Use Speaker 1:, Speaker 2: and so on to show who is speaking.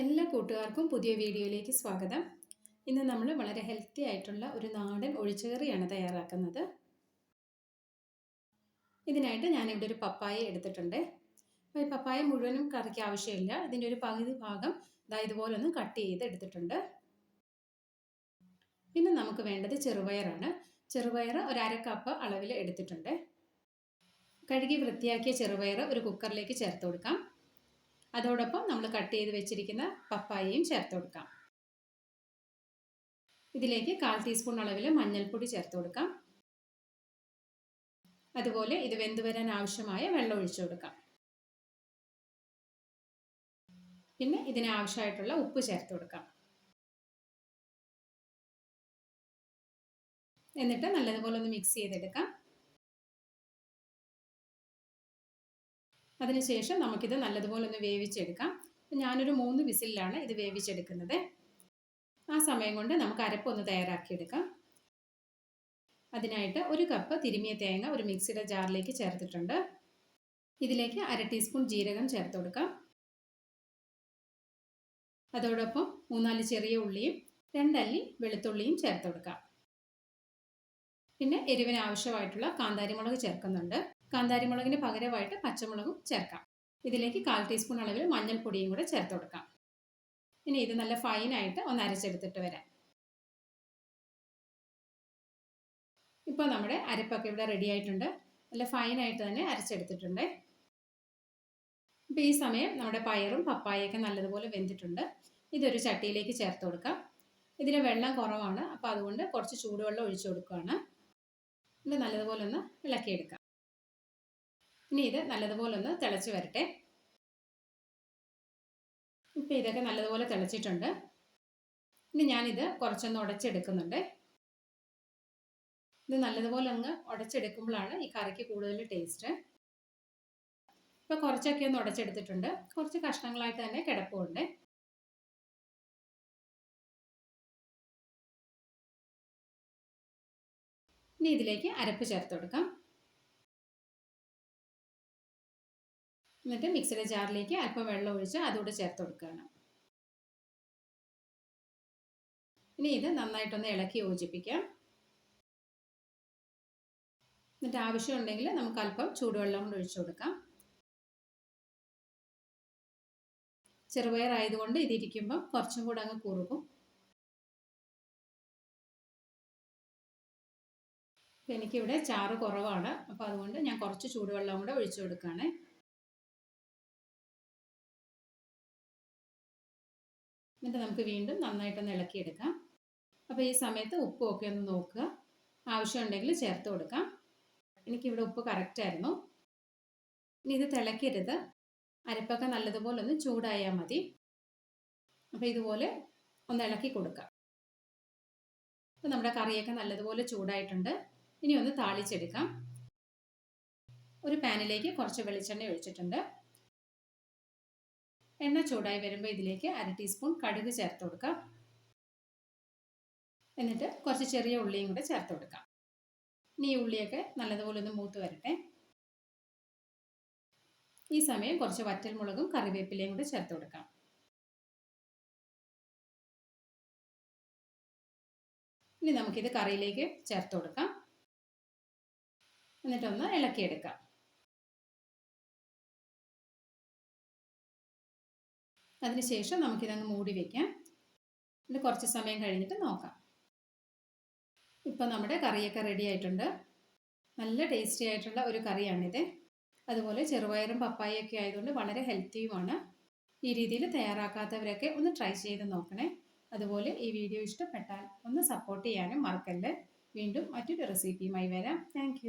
Speaker 1: എല്ലാ കൂട്ടുകാർക്കും പുതിയ വീഡിയോയിലേക്ക് സ്വാഗതം. ഇന്ന് നമ്മൾ വളരെ ഹെൽത്തി ആയിട്ടുള്ള ഒരു നാടൻ ഒഴിച്ചുകറിയാണ് തയ്യാറാക്കുന്നത്. ഇതിനായിട്ട് ഞാനിവിടെ ഒരു പപ്പായ എടുത്തിട്ടുണ്ട്. അപ്പോൾ ഈ പപ്പായ മുഴുവനും കറിക്ക് ആവശ്യമില്ല. ഇതിന്റെ ഒരു പകുതി ഭാഗം ഇതാ ഇതുപോലെ ഒന്ന് കട്ട് ചെയ്ത് എടുത്തിട്ടുണ്ട്. പിന്നെ നമുക്ക് വേണ്ടത് ചെറുപയറാണ്. ചെറുപയർ ഒരു അര കപ്പ് അളവിൽ എടുത്തിട്ടുണ്ട്. കഴുകി വൃത്തിയാക്കിയ ചെറുപയർ ഒരു കുക്കറിലേക്ക് ചേർത്ത് കൊടുക്കാം. അതോടൊപ്പം നമ്മൾ കട്ട് ചെയ്ത് വെച്ചിരിക്കുന്ന പപ്പായയും ചേർത്ത് കൊടുക്കാം. ഇതിലേക്ക് കാൽ ടീസ്പൂൺ അളവിൽ മഞ്ഞൾപ്പൊടി ചേർത്ത് കൊടുക്കാം. അതുപോലെ ഇത് വെന്ത് വരാൻ ആവശ്യമായ വെള്ളം ഒഴിച്ചു കൊടുക്കാം. പിന്നെ ഇതിനാവശ്യമായിട്ടുള്ള ഉപ്പ് ചേർത്ത് കൊടുക്കാം. എന്നിട്ട് നല്ലതുപോലെ ഒന്ന് മിക്സ് ചെയ്തെടുക്കാം. അതിനുശേഷം നമുക്കിത് നല്ലതുപോലെ ഒന്ന് വേവിച്ചെടുക്കാം. ഞാനൊരു മൂന്ന് വിസിലാണ് ഇത് വേവിച്ചെടുക്കുന്നത്. ആ സമയം കൊണ്ട് നമുക്ക് അരപ്പൊന്ന് തയ്യാറാക്കിയെടുക്കാം. അതിനായിട്ട് ഒരു കപ്പ് തിരുമിയ തേങ്ങ ഒരു മിക്സിയുടെ ജാറിലേക്ക് ചേർത്തിട്ടുണ്ട്. ഇതിലേക്ക് അര ടീസ്പൂൺ ജീരകം ചേർത്ത് കൊടുക്കാം. അതോടൊപ്പം മൂന്നാൽ ചെറിയ ഉള്ളിയും രണ്ടല്ലി വെളുത്തുള്ളിയും ചേർത്ത് കൊടുക്കാം. പിന്നെ എരിവിന് ആവശ്യമായിട്ടുള്ള കാന്താരിമുളക് ചേർക്കുന്നുണ്ട്. കാന്താരിമുളകിന് പകരമായിട്ട് പച്ചമുളകും ചേർക്കാം. ഇതിലേക്ക് കാൽ ടീസ്പൂൺ അളവിൽ മഞ്ഞൾപ്പൊടിയും കൂടെ ചേർത്ത് കൊടുക്കാം. ഇനി ഇത് നല്ല ഫൈനായിട്ട് ഒന്ന് അരച്ചെടുത്തിട്ട് വരാം. ഇപ്പോൾ നമ്മുടെ അരപ്പൊക്കെ ഇവിടെ റെഡി ആയിട്ടുണ്ട്. നല്ല ഫൈനായിട്ട് തന്നെ അരച്ചെടുത്തിട്ടുണ്ട്. ഇപ്പോൾ ഈ സമയം നമ്മുടെ പയറും പപ്പായയൊക്കെ നല്ലതുപോലെ വെന്തിട്ടുണ്ട്. ഇതൊരു ചട്ടിയിലേക്ക് ചേർത്ത് കൊടുക്കാം. ഇതിൽ വെള്ളം കുറവാണ്. അപ്പോൾ അതുകൊണ്ട് കുറച്ച് ചൂടുവെള്ളം ഒഴിച്ചു കൊടുക്കുകയാണ്. ഇത് നല്ലതുപോലെ ഒന്ന് ഇളക്കിയെടുക്കാം. ഇനി ഇത് നല്ലതുപോലെ ഒന്ന് തിളച്ച് വരട്ടെ. ഇപ്പം ഇതൊക്കെ നല്ലതുപോലെ തിളച്ചിട്ടുണ്ട്. ഇനി ഞാനിത് കുറച്ചൊന്ന് ഉടച്ചെടുക്കുന്നുണ്ട്. ഇത് നല്ലതുപോലെ ഒന്ന് ഉടച്ചെടുക്കുമ്പോഴാണ് ഈ കറിക്ക് കൂടുതൽ ടേസ്റ്റ്. ഇപ്പൊ കുറച്ചൊക്കെ ഒന്ന് ഉടച്ചെടുത്തിട്ടുണ്ട്. കുറച്ച് കഷ്ണങ്ങളായിട്ട് തന്നെ കിടപ്പുണ്ട്. ഇനി ഇതിലേക്ക് അരപ്പ് ചേർത്ത് കൊടുക്കാം. എന്നിട്ട് മിക്സിയുടെ ജാറിലേക്ക് അല്പം വെള്ളം ഒഴിച്ച് അതുകൂടെ ചേർത്ത് കൊടുക്കുകയാണ്. ഇനി ഇത് നന്നായിട്ടൊന്ന് ഇളക്കി യോജിപ്പിക്കാം. എന്നിട്ട് ആവശ്യമുണ്ടെങ്കിൽ നമുക്ക് അല്പം ചൂടുവെള്ളം കൊണ്ട് ഒഴിച്ചു കൊടുക്കാം. ചെറുപയർ ആയതുകൊണ്ട് ഇതിരിക്കുമ്പോൾ കുറച്ചും കൂടെ അങ്ങ് കുറുകും. എനിക്കിവിടെ ചാറ് കുറവാണ്. അപ്പോൾ അതുകൊണ്ട് ഞാൻ കുറച്ച് ചൂടുവെള്ളം കൂടെ ഒഴിച്ചു കൊടുക്കുകയാണ്. എന്നിട്ട് നമുക്ക് വീണ്ടും നന്നായിട്ടൊന്ന് ഇളക്കിയെടുക്കാം. അപ്പോൾ ഈ സമയത്ത് ഉപ്പും ഒക്കെ ഒന്ന് നോക്കുക. ആവശ്യമുണ്ടെങ്കിൽ ചേർത്ത് കൊടുക്കാം. എനിക്കിവിടെ ഉപ്പ് കറക്റ്റായിരുന്നു. ഇനി ഇത് തിളക്കരുത് അരപ്പൊക്കെ നല്ലതുപോലെ ഒന്ന് ചൂടായാൽ മതി. അപ്പോൾ ഇതുപോലെ ഒന്ന് ഇളക്കി കൊടുക്കാം. അപ്പോൾ നമ്മുടെ കറിയൊക്കെ നല്ലതുപോലെ ചൂടായിട്ടുണ്ട്. ഇനി ഒന്ന് താളിച്ചെടുക്കാം. ഒരു പാനിലേക്ക് കുറച്ച് വെളിച്ചെണ്ണ ഒഴിച്ചിട്ടുണ്ട്. എണ്ണ ചൂടായി വരുമ്പോൾ ഇതിലേക്ക് അര ടീസ്പൂൺ കടുക് ചേർത്ത് കൊടുക്കാം. എന്നിട്ട് കുറച്ച് ചെറിയ ഉള്ളിയും കൂടെ ചേർത്ത് കൊടുക്കാം. ഇനി ഈ ഉള്ളിയൊക്കെ നല്ലതുപോലെ ഒന്ന് മൂത്ത് വരട്ടെ. ഈ സമയം കുറച്ച് വറ്റൽമുളകും കറിവേപ്പിലയും കൂടെ ചേർത്ത് കൊടുക്കാം. ഇനി നമുക്കിത് കറിയിലേക്ക് ചേർത്ത് കൊടുക്കാം. എന്നിട്ടൊന്ന് ഇളക്കിയെടുക്കാം. അതിനുശേഷം നമുക്കിതങ്ങ് മൂടി വയ്ക്കാം ഇത് കുറച്ച് സമയം കഴിഞ്ഞിട്ട് നോക്കാം. ഇപ്പം നമ്മുടെ കറിയൊക്കെ റെഡി ആയിട്ടുണ്ട്. നല്ല ടേസ്റ്റി ആയിട്ടുള്ള ഒരു കറിയാണിത്. അതുപോലെ ചെറുപയറും പപ്പായൊക്കെ ആയതുകൊണ്ട് വളരെ ഹെൽത്തിയുമാണ് ഈ രീതിയിൽ തയ്യാറാക്കാത്തവരൊക്കെ ഒന്ന് ട്രൈ ചെയ്ത് നോക്കണേ. അതുപോലെ ഈ വീഡിയോ ഇഷ്ടപ്പെട്ടാൽ ഒന്ന് സപ്പോർട്ട് ചെയ്യാനും മറക്കല്ലേ. വീണ്ടും മറ്റൊരു റെസിപ്പിയുമായി വരാം. താങ്ക്